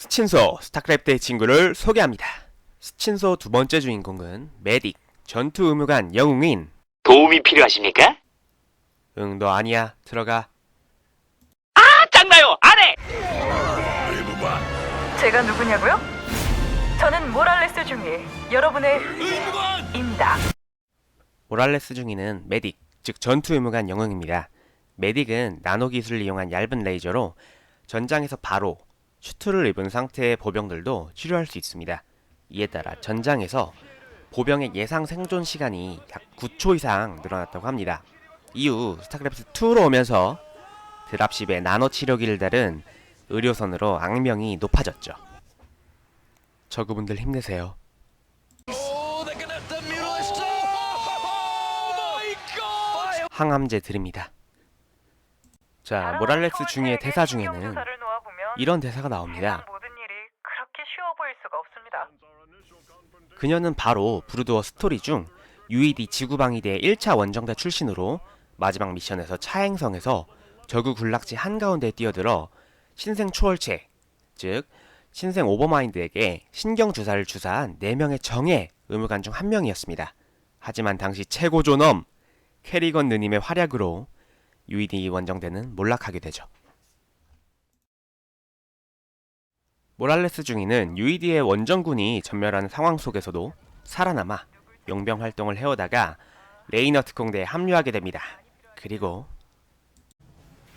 스친소 스타크래프트의 친구를 소개합니다. 스친소 두 번째 주인공은 메딕 전투 의무관 영웅인 도움이 필요하십니까? 응 너 아니야 들어가 아, 짱나요! 안 해! 제가 누구냐고요? 저는 모랄레스 중에 여러분의 입니다. 모랄레스 중위는 메딕 즉 전투 의무관 영웅입니다. 메딕은 나노 기술을 이용한 얇은 레이저로 전장에서 바로 슈트를 입은 상태의 보병들도 치료할 수 있습니다. 이에 따라 전장에서 보병의 예상 생존 시간이 약 9초 이상 늘어났다고 합니다. 이후 스타크래프트 2로 오면서 드랍십에 나노 치료기를 다른 의료선으로 악명이 높아졌죠. 저그분들 힘내세요. 항암제 드립니다. 자, 모랄레스 중의 대사 중에는 이런 대사가 나옵니다. 모든 일이 그렇게 쉬워 보일 수가 없습니다. 그녀는 바로 브루드워 스토리 중 UED 지구방위대 1차 원정대 출신으로 마지막 미션에서 차행성에서 저구 군락지 한가운데에 뛰어들어 신생 초월체, 즉 신생 오버마인드에게 신경 주사를 주사한 4명의 정예 의무관 중 한 명이었습니다. 하지만 당시 최고 존엄 캐리건 느님의 활약으로 UED 원정대는 몰락하게 되죠. 모랄레스 중위는 UED의 원정군이 전멸하는 상황 속에서도 살아남아 용병 활동을 해오다가 레이너 특공대에 합류하게 됩니다. 그리고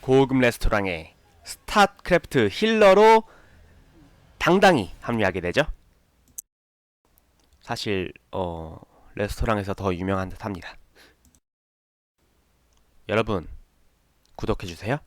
고급 레스토랑에 스타크래프트 힐러로 당당히 합류하게 되죠. 사실 어 레스토랑에서 더 유명한 듯합니다. 여러분 구독해 주세요.